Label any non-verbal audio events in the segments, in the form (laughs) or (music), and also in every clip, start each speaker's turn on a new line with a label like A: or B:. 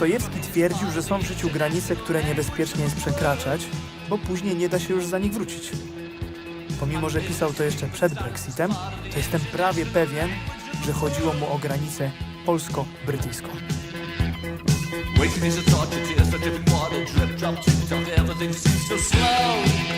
A: Dostojewski twierdził, że są w życiu granice, które niebezpiecznie jest przekraczać, bo później nie da się już za nich wrócić. Pomimo, że pisał to jeszcze przed Brexitem, to jestem prawie pewien, że chodziło mu o granicę polsko-brytyjską.
B: Tears for dripping water, drip, drop, tick tock, everything seems so slow.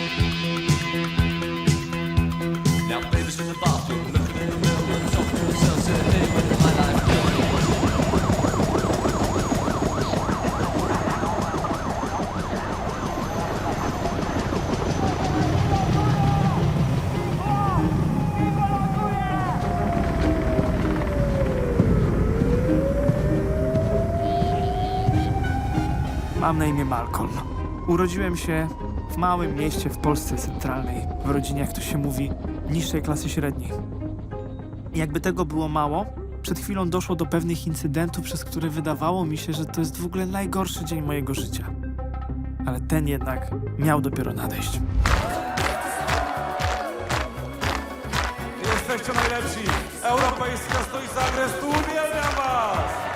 A: Mam na imię Malcolm. Urodziłem się w małym mieście w Polsce centralnej, w rodzinie, jak to się mówi, niższej klasy średniej. Jakby tego było mało, przed chwilą doszło do pewnych incydentów, przez które wydawało mi się, że to jest w ogóle najgorszy dzień mojego życia. Ale ten jednak miał dopiero nadejść.
C: Jesteście najlepsi! Europejska stolica Agrestu, uwielbiam was!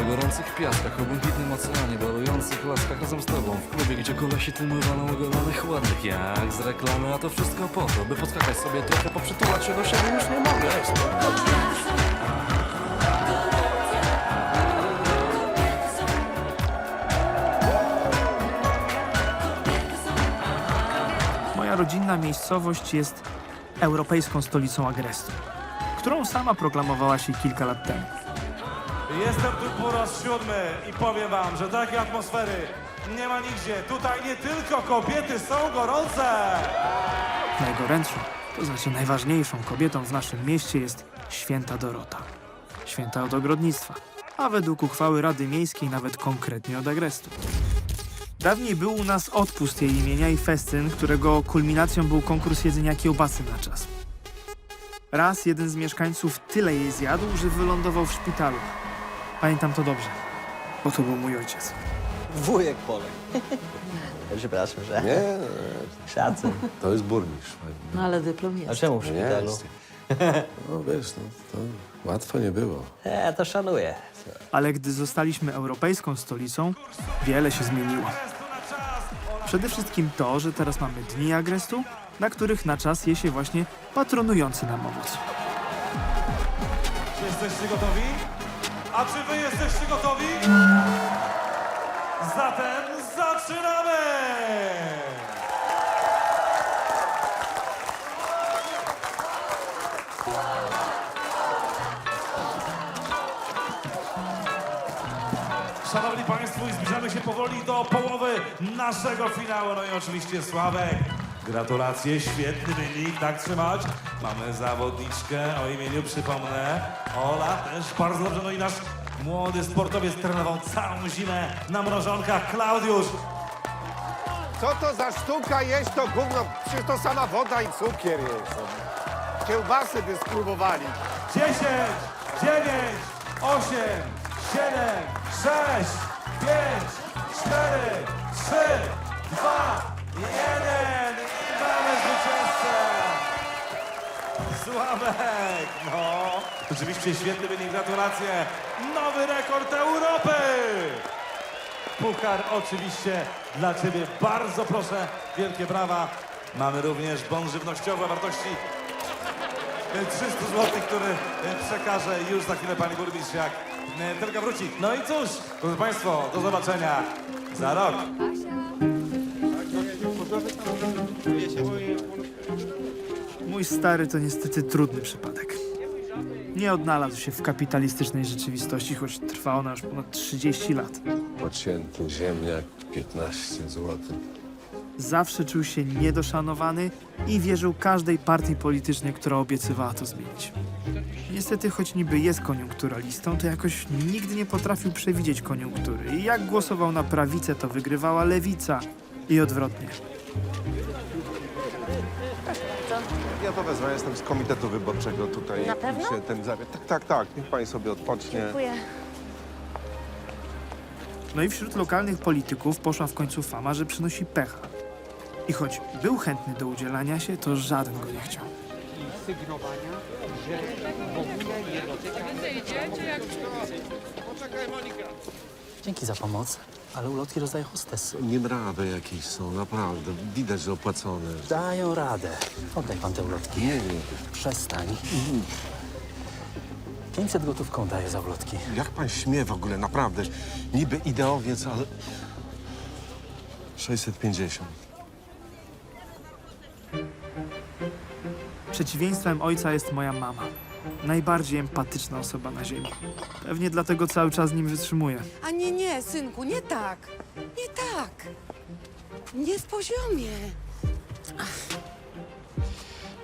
D: O gorących piaskach, o błękitnym oceanie, balujących laskach razem z tobą. W klubie, gdzie kolesi tłumy walą ogolonych ładnych jak z reklamy, a to wszystko po to, by podskakać sobie trochę, poprzytulać się do siebie, już nie mogę.
A: Moja rodzinna miejscowość jest europejską stolicą Agrestu, którą sama proklamowała się kilka lat temu.
C: Jestem tu po raz siódmy i powiem wam, że takiej atmosfery nie ma nigdzie. Tutaj nie tylko kobiety są gorące!
A: Najgorętszą, to znaczy najważniejszą kobietą w naszym mieście jest święta Dorota. Święta od ogrodnictwa, a według uchwały Rady Miejskiej nawet konkretnie od Agrestu. Dawniej był u nas odpust jej imienia i festyn, którego kulminacją był konkurs jedzenia kiełbasy na czas. Raz jeden z mieszkańców tyle jej zjadł, że wylądował w szpitalu. Pamiętam to dobrze, bo to był mój ojciec.
E: Wujek Polek. (laughs) Przepraszam, że...
F: Nie,
E: Szacun.
F: to jest burmistrz.
G: No ale dyplom
E: A
G: jest.
E: czemu w szpitalu?
F: jest. No wiesz, no, to łatwo nie było.
E: E, to szanuję.
A: Ale gdy zostaliśmy europejską stolicą, wiele się zmieniło. Przede wszystkim to, że teraz mamy dni agrestu, na których na czas je się właśnie patronujący nam owoc.
C: Czy jesteście gotowi? A czy wy jesteście gotowi? Zatem zaczynamy! Szanowni Państwo, zbliżamy się powoli do połowy naszego finału. No i oczywiście Sławek. Gratulacje, świetny wynik, tak trzymać. Mamy zawodniczkę o imieniu, przypomnę, Ola, też bardzo dobrze. No i nasz młody sportowiec trenował całą zimę na mrożonkach, Klaudiusz.
H: Co to za sztuka jeść to gówno? Przecież to sama woda i cukier jest. Kiełbasy by spróbowali.
C: 10, 9, 8, 7, 6, 5, 4, 3, 2, 1 Sławek, no. Rzeczywiście świetny wynik, gratulacje. Nowy rekord Europy! Puchar oczywiście dla Ciebie. Bardzo proszę, wielkie brawa. Mamy również bon żywnościowy o wartości 300 zł, który e, przekaże już za chwilę pani burmistrz, jak e, tylko wróci. No i cóż, drodzy Państwo, do zobaczenia za rok.
A: Mój stary to niestety trudny przypadek. Nie odnalazł się w kapitalistycznej rzeczywistości, choć trwa ona już ponad 30 lat.
F: Pocięty ziemniak, 15 zł.
A: Zawsze czuł się niedoszanowany i wierzył każdej partii politycznej, która obiecywała to zmienić. Niestety, choć niby jest koniunkturalistą, to jakoś nigdy nie potrafił przewidzieć koniunktury. I jak głosował na prawicę, to wygrywała lewica. I odwrotnie.
I: Ja to wezmę, jestem z komitetu wyborczego tutaj.
G: Na pewno?
I: Się ten zawie... Tak, tak, tak. Niech pani sobie odpocznie.
G: Dziękuję.
A: No i wśród lokalnych polityków poszła w końcu fama, że przynosi pecha. I choć był chętny do udzielania się, to żaden go nie chciał.
J: Dzięki za pomoc, ale ulotki rozdaje hostes.
F: Niebrawe jakieś są, naprawdę. Widać, że opłacone.
J: Dają radę. Oddaj pan te ulotki.
F: Nie, nie.
J: Przestań. 500 gotówką daję za ulotki.
F: Jak pan śmie w ogóle, naprawdę. Niby ideowiec, ale... 650.
A: Przeciwieństwem ojca jest moja mama. Najbardziej empatyczna osoba na ziemi. Pewnie dlatego cały czas z nim wytrzymuję.
K: A nie, nie, synku, nie tak. Nie tak. Nie z poziomie.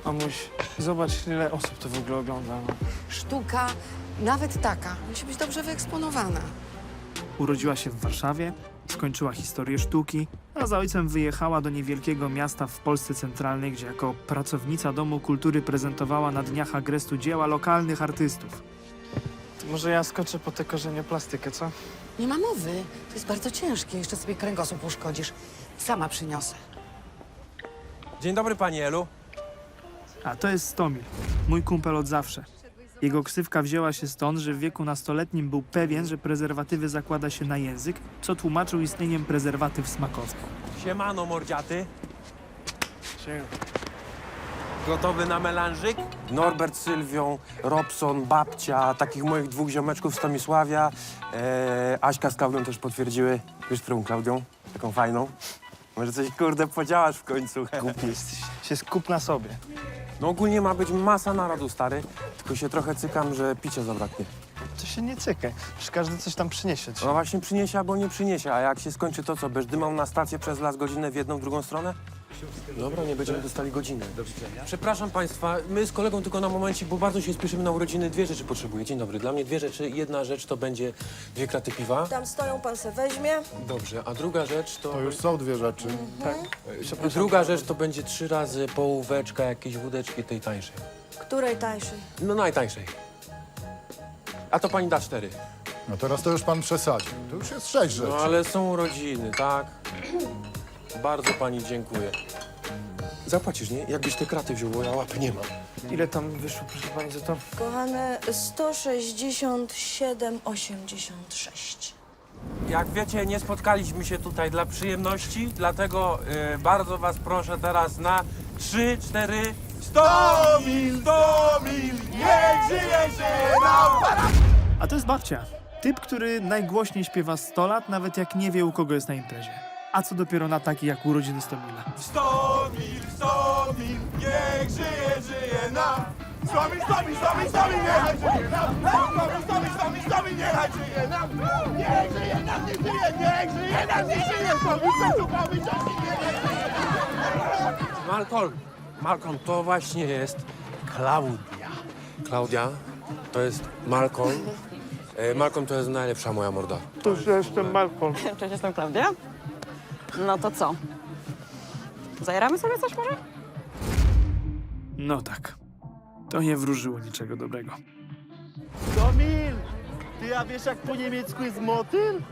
A: Mamuś, zobacz ile osób to w ogóle ogląda. no.
K: Sztuka, nawet taka, musi być dobrze wyeksponowana.
A: Urodziła się w Warszawie, skończyła historię sztuki, a za ojcem wyjechała do niewielkiego miasta w Polsce Centralnej, gdzie jako pracownica Domu Kultury prezentowała na dniach agrestu dzieła lokalnych artystów. Może ja skoczę po te korzenie plastykę, co?
K: Nie ma mowy. To jest bardzo ciężkie. Jeszcze sobie kręgosłup uszkodzisz. Sama przyniosę.
L: Dzień dobry, pani Elu.
A: A to jest Stomil, mój kumpel od zawsze. Jego ksywka wzięła się stąd, że w wieku nastoletnim był pewien, że prezerwatywy zakłada się na język, co tłumaczył istnieniem prezerwatyw smakowych.
L: Siemano, mordziaty. Gotowy na melanżyk? Norbert z Sylwią, Robson, babcia, takich moich dwóch ziomeczków z Tomisławia. E, Aśka z Klaudią też potwierdziły. Wiesz, którą Klaudią? Taką fajną. Może coś, kurde, podziałasz w końcu.
A: Się skup na sobie.
L: No ogólnie ma być masa narodu, stary. Tylko się trochę cykam, że picia zabraknie.
A: To się nie cykaj, przecież każdy coś tam przyniesie
L: No właśnie przyniesie albo nie przyniesie, a jak się skończy to co, będziesz dymał na stację przez las godzinę w jedną, w drugą stronę? Dobra, nie będziemy dostali godziny. Przepraszam państwa, my z kolegą tylko na momencik, bo bardzo się spieszymy na urodziny. Dwie rzeczy potrzebuję. Dzień dobry. Dla mnie dwie rzeczy. Jedna rzecz to będzie dwie kraty piwa.
G: Tam stoją, pan se weźmie.
L: Dobrze, a druga rzecz to...
I: To już są dwie rzeczy.
L: Druga rzecz to będzie trzy razy połóweczka jakiejś wódeczki tej tańszej.
G: Której tańszej?
L: No najtańszej. A to pani da cztery.
I: No teraz to już pan przesadził. To już jest sześć rzeczy.
L: No ale są urodziny, tak? Bardzo pani dziękuję. Zapłacisz, nie? Jakbyś te kraty wziął, bo ja łapy nie mam.
A: Ile tam wyszło, proszę pani, za to?
G: Kochane, 167,86.
L: Jak wiecie, nie spotkaliśmy się tutaj dla przyjemności, dlatego y, bardzo was proszę teraz na 3, 4, 100 mil, 100 mil, niech żyje się nam!
A: A to jest babcia. Typ, który najgłośniej śpiewa 100 lat, nawet jak nie wie, u kogo jest na imprezie. A co dopiero na taki jak urodziny Stomila.
L: 100 mil, 100 mil, niech żyje, żyje nam! 100 mil, 100 mil, 100 mil, 100 mil, niech żyje nam! 100 mil, 100 mil, 100 mil, niech żyje nam! Niech żyje nam, niech żyje, niech żyje nam, niech żyje! 100 mil, 100 mil, 100 mil, niech żyje! Malcolm, Malcolm, to właśnie jest Klaudia. Klaudia, to jest Malcolm. E, Malcolm to jest najlepsza moja morda.
A: To już jestem Malcolm.
K: Cześć, jestem Klaudia. No to co? Zajeramy sobie coś może?
A: No tak. To nie wróżyło niczego dobrego.
J: Domil! Ty a wiesz jak po niemiecku jest motyl?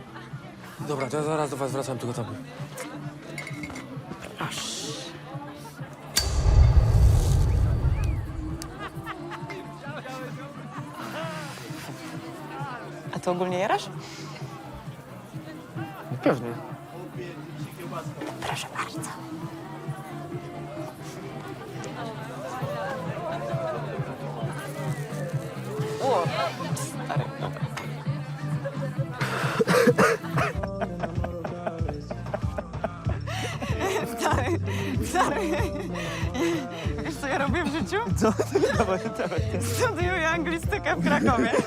L: Dobra, to ja zaraz do was wracam, tylko tam.
K: A ty ogólnie jarasz?
A: Pewnie.
K: Proszę bardzo. O, stary, dobra. (laughs) Stary, życiu? (laughs) Co? Dawaj, dawaj. Studiuję anglistykę w Krakowie. (laughs)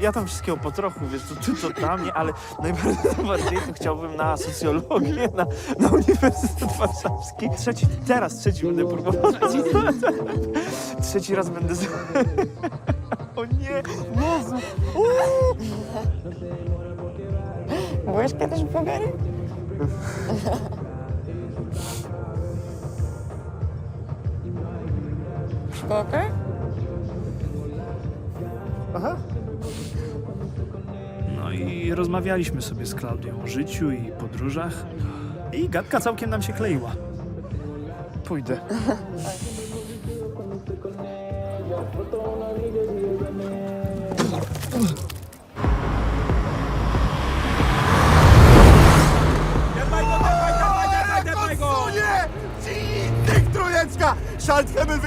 J: Ja tam wszystkiego po trochu, wiesz, to tu, to tam, nie, ale (laughs) najbardziej to chciałbym na socjologię, na, na Uniwersytet Warszawski. Trzeci, teraz trzeci będę próbował. Trzeci raz będę... z- O nie, Jezu!
K: Byłeś kiedyś w Bułgarii? Wszystko okej?
A: No i rozmawialiśmy sobie z Klaudią o życiu i podróżach. I gadka całkiem nam się kleiła. Pójdę. (laughs)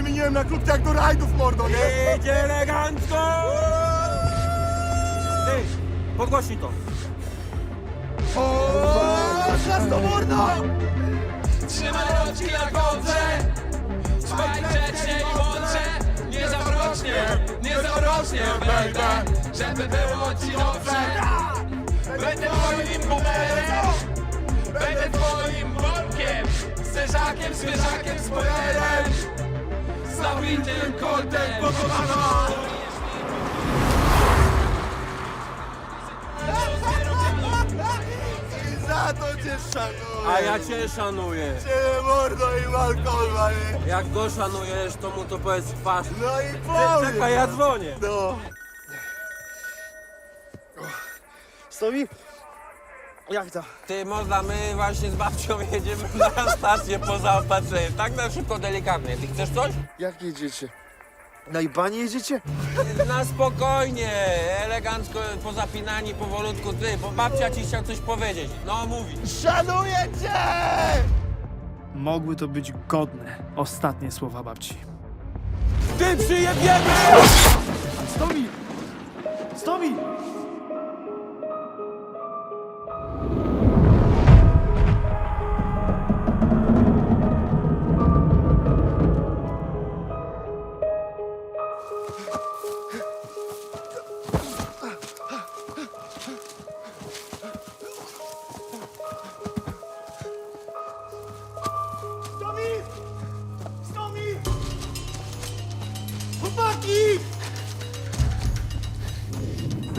J: wymieniłem na krótko jak do rajdów, mordo, nie?
M: Jedzie elegancko! Ej, podgłośnij to.
J: O, to mordo!
B: Trzymaj rączki na kołdrze Trwaj grzecznie i mądrze Niezawrocznie, niezawrocznie, baby Żeby było ci dobrze Będę twoim bumerem Będę twoim workiem Zderzakiem, zwierzakiem, spoilerem Zawitym koltem pokowaną
J: Za to cię szanuję!
M: A ja cię szanuję.
J: Cię mordo i nie?
M: Jak go szanujesz, to mu to powiedz twarz.
J: No i powiem!
M: Czekaj, ja dzwonię.
J: No.
M: Stowi? Jak to?
L: Ty, można, my właśnie z babcią jedziemy na stację po zaopatrzenie. Tak na szybko, delikatnie. Ty chcesz coś?
J: Jak jedziecie? Na Ibanie jedziecie?
L: Na spokojnie, elegancko, pozapinani, powolutku. Ty, bo babcia ci chciał coś powiedzieć. No, mówi.
J: Szanuję cię!
A: Mogły to być godne ostatnie słowa babci.
M: Ty przyjebiemy!
A: Stomi! Stomi!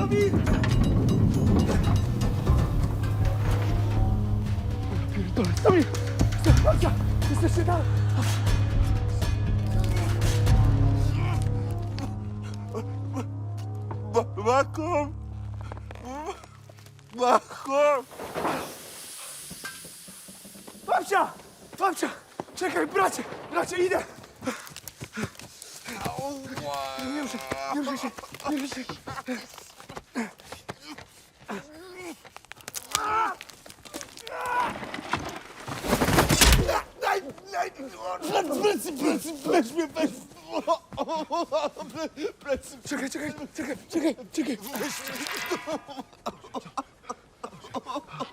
J: Stomi! Stomi! Babcia! Jesteście tam! Bakom! Bakom! Babcia! Babcia! Czekaj, bracie! Bracie, idę! Nie ruszaj, nie ruszaj się, nie ruszaj się. Czekaj, czekaj, czekaj, czekaj, czekaj.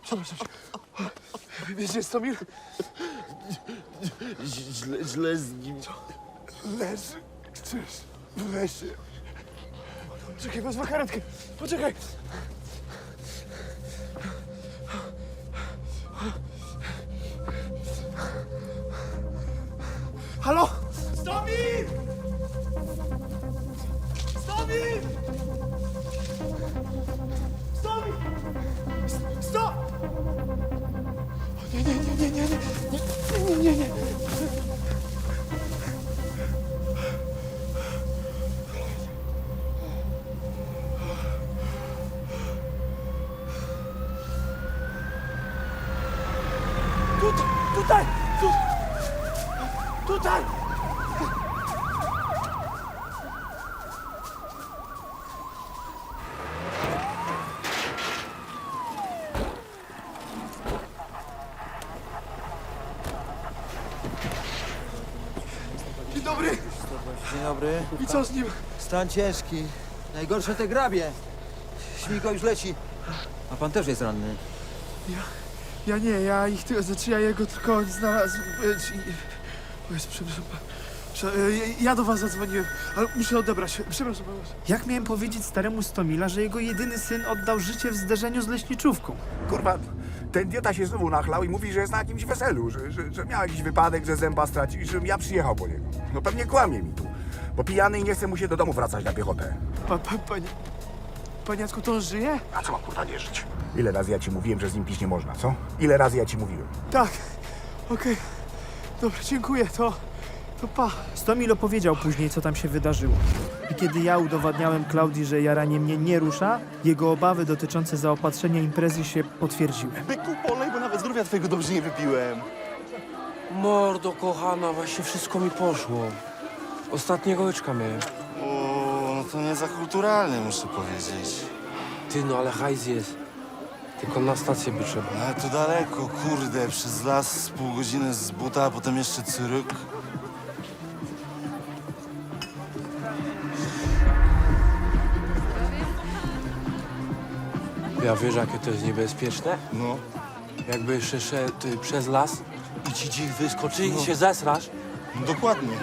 J: Przepraszam. Wiesz, jest to mir? Źle, źle z nim. Leży. Chcesz? Leży. Czekaj, wezmę karetkę. Poczekaj. Tu, tutaj. Dzień dobry.
E: Dzień dobry.
J: I co z nim?
E: Stan ciężki. Najgorsze te grabie. Śmiko już leci. A pan też jest ranny.
J: Ja nie, ja ich tylko, znaczy ja jego tylko znalazł. e, ci- O Jezu, przepraszam. prze- e, Ja do was zadzwoniłem, ale muszę odebrać. Przepraszam bardzo.
A: Jak miałem powiedzieć staremu Stomila, że jego jedyny syn oddał życie w zderzeniu z leśniczówką?
J: Kurwa, ten idiota się znowu nachlał i mówi, że jest na jakimś weselu, że, że, że miał jakiś wypadek, że zęba stracił i żebym ja przyjechał po niego. No pewnie kłamie mi tu, bo pijany i nie chce mu się do domu wracać na piechotę.
N: Pa, pa, panie,
A: Paniacku, to on żyje?
M: A co ma kurwa nie żyć? Ile razy ja ci mówiłem, że z nim pić nie można, co? Ile razy ja ci mówiłem?
A: Tak. Okej. Dobra, dziękuję, to... To pa. Stomil opowiedział później, co tam się wydarzyło. I kiedy ja udowadniałem Klaudii, że jaranie mnie nie rusza, jego obawy dotyczące zaopatrzenia imprezy się potwierdziły.
M: Byku polej, bo nawet zdrowia twojego dobrze nie wypiłem.
L: Mordo, kochana, właśnie wszystko mi poszło. Ostatniego łyczka miałem.
M: O, no to nie za kulturalnie, muszę powiedzieć.
L: Ty, no ale hajs jest. Tylko na stację by trzeba.
M: Ale to daleko, kurde, przez las z pół godziny z buta, a potem jeszcze cyrk.
L: Ja wiesz, jakie to jest niebezpieczne?
M: No.
L: Jakby jeszcze szedł y, przez las i ci dzik wyskoczy
M: No.
L: i się zesrasz.
M: no dokładnie.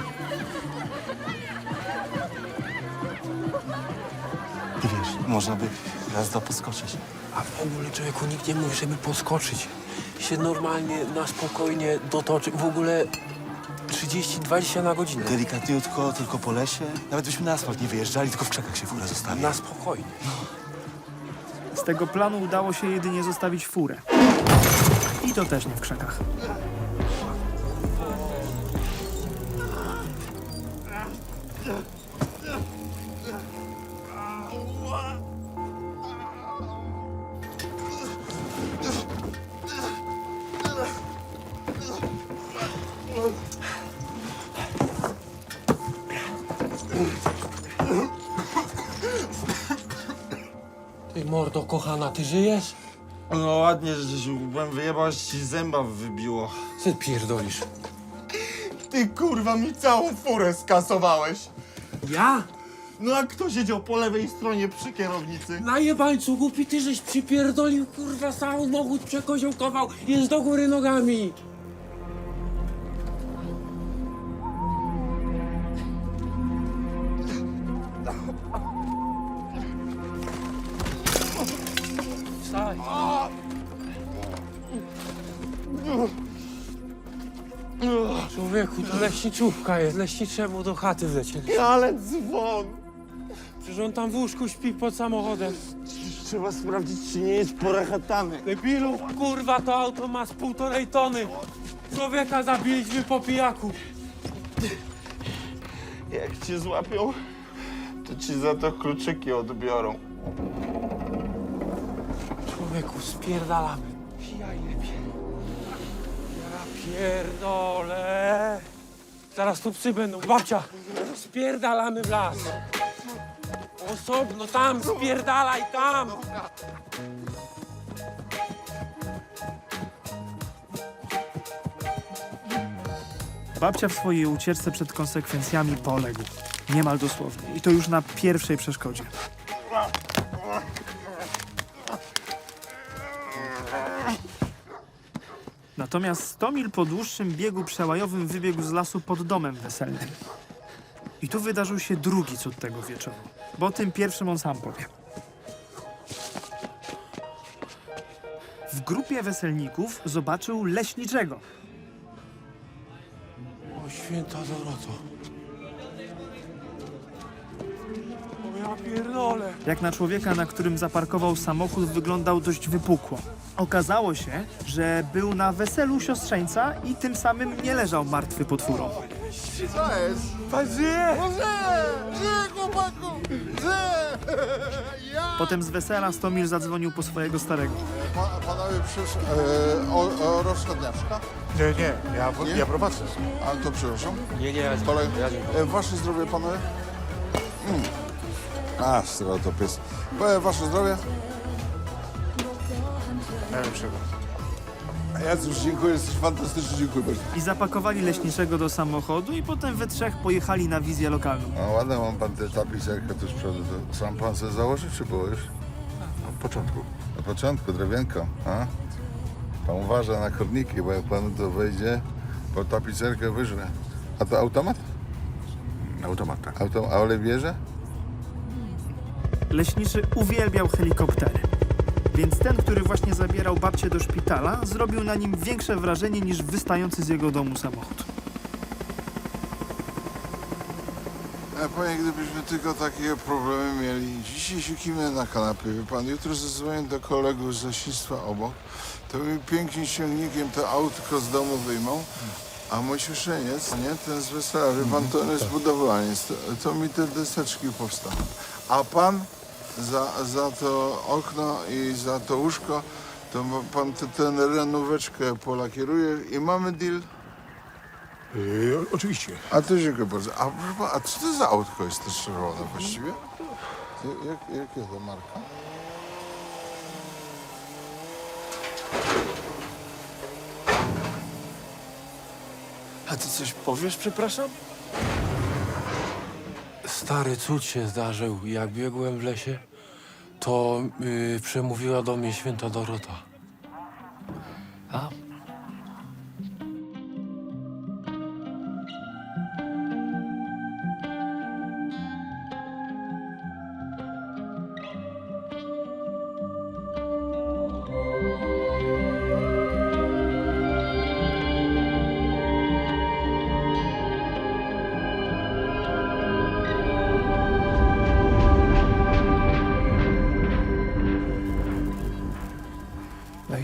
M: Można by jazda poskoczyć.
L: A w ogóle człowieku nikt nie mówi, żeby poskoczyć. Się normalnie, na spokojnie dotoczy. W ogóle 30-20 na godzinę.
M: Delikatniutko, tylko po lesie. Nawet byśmy na asfalt nie wyjeżdżali, tylko w krzakach się furę zostali.
L: Na spokojnie.
A: Z tego planu udało się jedynie zostawić furę. I to też nie w krzakach.
L: Ty mordo, kochana, ty żyjesz?
M: No ładnie, że byłem wyjebał, ci zęba wybiło.
L: Ty pierdolisz.
M: Ty kurwa mi całą furę skasowałeś.
L: Ja?
M: No a kto siedział po lewej stronie przy kierownicy?
L: Na jebańcu głupi ty żeś przypierdolił, kurwa, samochód przekoziołkował, jest do góry nogami. Leśniczówka jest. Leśniczemu do chaty wlecieli.
M: Ale dzwon!
L: Przecież on tam w łóżku śpi pod samochodem.
M: Trzeba sprawdzić, czy nie jest porachatany.
L: Debilu, kurwa, to auto ma z półtorej tony. Człowieka zabiliśmy po pijaku.
M: Jak cię złapią, to ci za to kluczyki odbiorą.
L: Człowieku, spierdalamy. Ja jebie. Ja pierdolę. Zaraz tu psy będą. Babcia, spierdalamy w las. Osobno, tam, spierdalaj, tam.
A: Babcia w swojej ucieczce przed konsekwencjami poległ. Niemal dosłownie. I to już na pierwszej przeszkodzie. Natomiast Stomil po dłuższym biegu przełajowym wybiegł z lasu pod domem weselnym. I tu wydarzył się drugi cud tego wieczoru. Bo o tym pierwszym on sam powie. W grupie weselników zobaczył leśniczego.
L: O święta Doroto. O ja pierdolę.
A: Jak na człowieka, na którym zaparkował samochód, wyglądał dość wypukło. Okazało się, że był na weselu siostrzeńca i tym samym nie leżał martwy pod furą.
M: Co jest?
L: Pan żyje?
M: Chłopaku! Ja!
A: Potem z wesela Stomil zadzwonił po swojego starego.
H: Pa, panowie przyszli e, o, o rozchodniaczka?
M: Nie, nie, ja,
H: Nie?
M: ja prowadzę.
H: A to przepraszam.
L: Nie, nie, ja
H: Kolej. E, wasze zdrowie, panowie? Mm. A, stereotypiec. E, wasze zdrowie?
M: Najlepszego.
H: Jezus, dziękuję, jesteś fantastyczny, dziękuję bardzo.
A: I zapakowali leśniczego do samochodu i potem we trzech pojechali na wizję lokalną.
H: A ładnie mam pan tę tapicerkę tu z przodu. To sam pan sobie założył, czy było już?
M: Od początku.
H: Na początku, drewienko, a? Pan uważa na korniki, bo jak panu to wejdzie, po tapicerkę wyżre. A to automat?
M: Automat, tak.
H: Auto, a olej bierze?
A: Leśniczy uwielbiał helikoptery. Więc ten, który właśnie zabierał babcię do szpitala, zrobił na nim większe wrażenie niż wystający z jego domu samochód.
H: A panie, gdybyśmy tylko takie problemy mieli. Dzisiaj siedzimy na kanapie, wie pan. Jutro zadzwonię do kolegów z leśnictwa obok. To mi pięknie ciągnikiem to autko z domu wyjmą. A mój siuszeniec, nie, ten z wesela, wie pan, to on jest budowlaniec. To, to mi te deseczki powstaną. A pan za, za to okno i za to łóżko, to ma pan te, ten renóweczkę polakieruje i mamy deal.
M: Yy, oczywiście.
H: A to dziękuję bardzo. A, proszę pana, a co to za autko jest to czerwone właściwie? Jak, jakie to marka?
A: A ty coś powiesz, przepraszam?
L: Stary cud się zdarzył. Jak biegłem w lesie, to yy, przemówiła do mnie święta Dorota.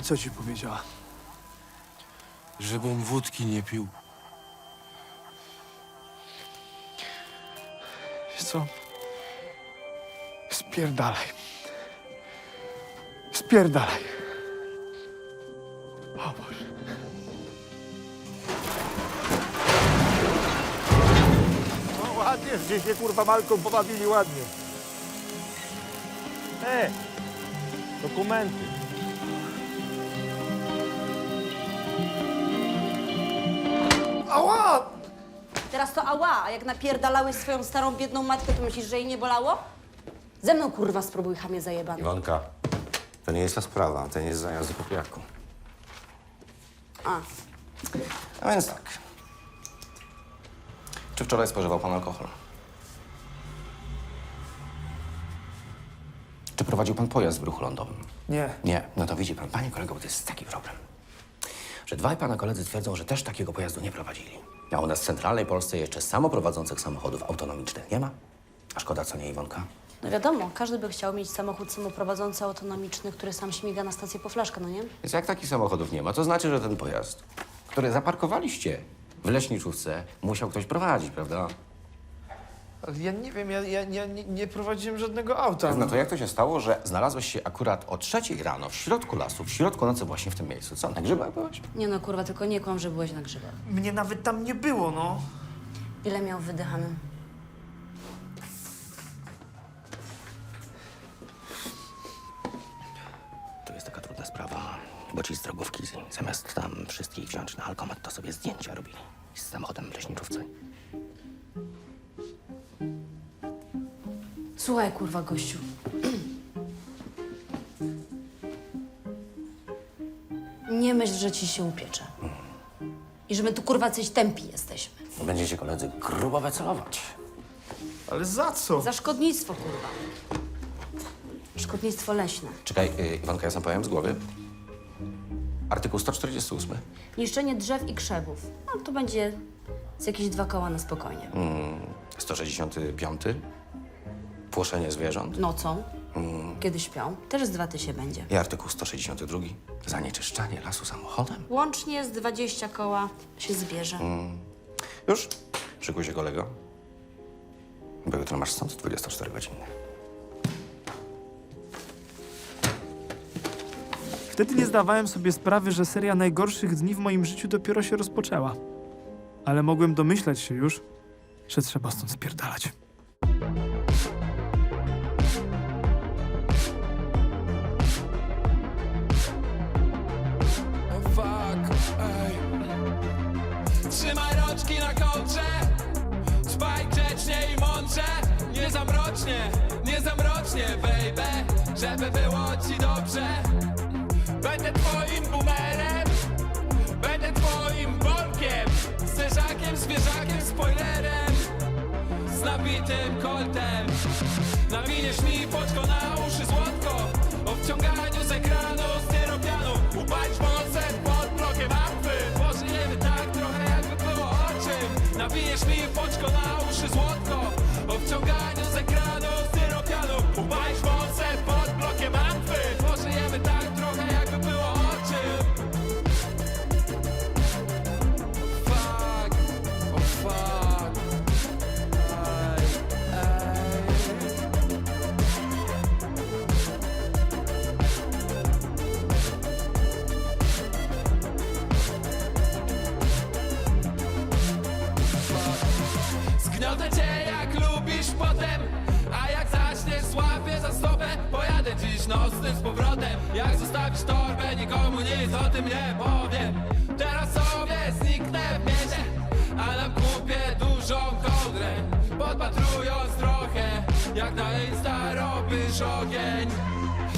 A: Co ci powiedziała?
L: Żebym wódki nie pił.
A: Wiesz co? Spierdalaj. Spierdalaj. O Boże.
J: No ładnie, gdzieś się kurwa Malką pobawili ładnie. E, dokumenty.
A: Ała!
O: Teraz to ała, a jak napierdalałeś swoją starą, biedną matkę, to myślisz, że jej nie bolało? Ze mną kurwa spróbuj chamie zajebany.
P: Iwonka, to nie jest ta sprawa, to nie jest zajazd do popijaku.
O: A,
P: A więc tak. Czy wczoraj spożywał pan alkohol? Czy prowadził pan pojazd w ruchu lądowym?
A: Nie.
P: Nie. No to widzi pan, panie kolego, bo to jest taki problem, że dwaj pana koledzy twierdzą, że też takiego pojazdu nie prowadzili. A u nas w centralnej Polsce jeszcze samoprowadzących samochodów autonomicznych nie ma. A szkoda, co nie, Iwonka?
O: no wiadomo, każdy by chciał mieć samochód samoprowadzący autonomiczny, który sam śmiga na stację po flaszkę, no nie?
P: Więc jak takich samochodów nie ma, to znaczy, że ten pojazd, który zaparkowaliście w leśniczówce, musiał ktoś prowadzić, prawda?
A: Ale ja nie wiem, ja, ja, ja nie, nie prowadziłem żadnego auta.
P: No to jak to się stało, że znalazłeś się akurat o trzeciej rano w środku lasu, w środku nocy właśnie w tym miejscu? Co, na grzybach byłeś?
O: Nie no, kurwa, tylko nie kłam, że byłeś na grzybach.
A: Mnie nawet tam nie było, no.
O: Ile miał wydychany?
P: To jest taka trudna sprawa, bo ci z drogówki zamiast tam wszystkich wziąć na alkomat, to sobie zdjęcia robili z samochodem w leśniczówce.
O: Słuchaj, kurwa, gościu. Nie myśl, że ci się upiecze. I że my tu, kurwa, coś tępi jesteśmy.
P: Będziecie koledzy grubo wycelować.
A: Ale za co?
O: Za szkodnictwo, kurwa. Szkodnictwo leśne.
P: Czekaj, yy, Iwanka, ja sam powiem z głowy. Artykuł 148.
O: Niszczenie drzew i krzewów. No, to będzie z jakieś dwa koła na spokojnie.
P: 165. Płoszenie zwierząt.
O: Nocą, kiedy śpią, też z dwa tysie będzie.
P: I artykuł 162. Zanieczyszczanie lasu samochodem.
O: Łącznie z 20 koła się zbierze.
P: Już? Szykuj się, kolego. Bo jutro masz sąd 24 godziny.
A: Wtedy nie zdawałem sobie sprawy, że seria najgorszych dni w moim życiu dopiero się rozpoczęła. Ale mogłem domyślać się już, że trzeba stąd spierdalać.
B: Trzymaj rączki na kołcze. Spaj grzecznie i mądrze Nie zamrocznie, nie zamrocznie, baby. Żeby było ci dobrze. Będę twoim boomerem. Będę twoim bolkiem Zderzakiem, zwierzakiem, spoilerem nabitym koltem. Nawiniesz mi poczko na uszy złotko O wciąganiu z ekranu styropianu Upalić moce pod blokiem apy Pożyjemy tak trochę jakby było o czym Nawiniesz mi poczko na uszy złotko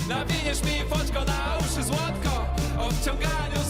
B: Nawiniesz mi foczko na uszy złotko O wciąganiu